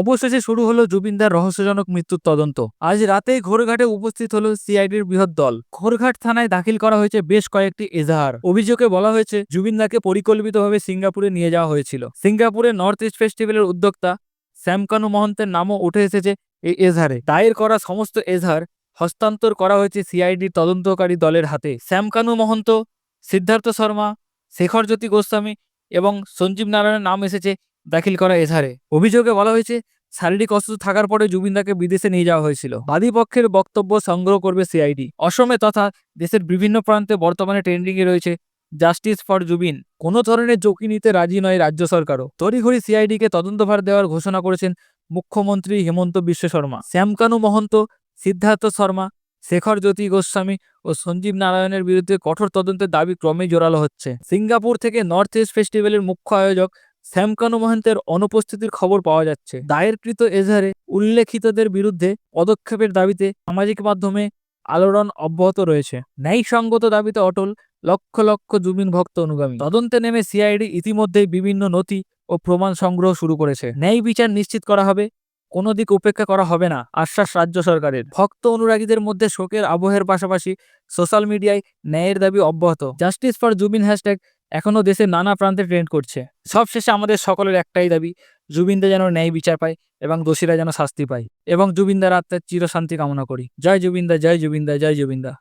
অবশেষে শুরু হলো জুবিনদার রহস্যজনক মৃত্যুর তদন্ত। আজ রাতেই ঘোরঘাটে উপস্থিত হলো সিআইডির বৃহৎ দল। ঘোরঘাট থানায় দাখিল করা হয়েছে বেশ কয়েকটি এজাহার। অভিযোগে বলা হয়েছে, জুবিনদাকে পরিকল্পিতভাবে সিঙ্গাপুরে নিয়ে যাওয়া হয়েছিল। সিঙ্গাপুরে নর্থ ইস্ট ফেস্টিভ্যালের উদ্যোক্তা শ্যামকানু মহন্তের নামও উঠে এসেছে এই এজাহারে। দায়ের করা সমস্ত এজাহার হস্তান্তর করা হয়েছে সিআইডির তদন্তকারী দলের হাতে। শ্যামকানু মহন্ত, সিদ্ধার্থ শর্মা শেখর জ্যোতি গোস্বামী এবং সঞ্জীব নারায়ণের নাম এসেছে দাখিল করা এজাহারে অভিযোগে বলা হয়েছে, শারীরিক অসুস্থ থাকার পরে জুবিনদাকে বিদেশে নিয়ে যাওয়া হয়েছিল। বাদী পক্ষের বক্তব্য সংগ্রহ করবে সিআইডি। অসমে তথা দেশের বিভিন্ন প্রান্তে বর্তমানে ট্রেন্ডিংয়ে রয়েছে জাস্টিস ফর জুবিন কোনো ধরনের ঝুঁকি নিতে রাজি নয় রাজ্য সরকারও। তড়িঘড়ি সিআইডিকে তদন্তভার দেওয়ার ঘোষণা করেছেন মুখ্যমন্ত্রী হেমন্ত বিশ্ব শর্মা। শ্যামকানু মহন্ত, সিদ্ধার্থ শর্মা, শেখর জ্যোতি গোস্বামী ও সঞ্জীব নারায়ণের বিরুদ্ধে কঠোর তদন্তের দাবি ক্রমেই জোরালো হচ্ছে। সিঙ্গাপুর থেকে নর্থ ইস্ট ফেস্টিভ্যালের মুখ্য আয়োজক শ্যামকানু মহন্তের অনুপস্থিতির খবর পাওয়া যাচ্ছে। দায়েরকৃত এজাহারে উল্লেখিতদের বিরুদ্ধে পদক্ষেপের দাবিতে সামাজিক মাধ্যমে আলোড়ন অব্যাহত রয়েছে। ন্যায়সঙ্গত দাবিতে অটল লক্ষ লক্ষ জুবিন ভক্ত অনুগামী। তদন্তে নেমে সিআইডি ইতিমধ্যেই বিভিন্ন নথি ও প্রমাণ সংগ্রহ শুরু করেছে। ন্যায় বিচার নিশ্চিত করা হবে, কোনো দিক উপেক্ষা করা হবে না, আশ্বাস রাজ্য সরকারের। ভক্ত অনুরাগীদের মধ্যে শোকের আবহের পাশাপাশি সোশ্যাল মিডিয়ায় ন্যায়ের দাবি অব্যাহত। জাস্টিস ফর জুবিন হ্যাশট্যাগ এখনও দেশের নানা প্রান্তে ট্রেন্ড করছে। সবশেষে আমাদের সকলের একটাই দাবি, জুবিনদা যেন ন্যায় বিচার পায় এবং দোষীরা যেন শাস্তি পায়। এবং জুবিনদার আত্মার চিরশান্তি কামনা করি। জয় জুবিনদা জয় জুবিনদা জয় জুবিনদা।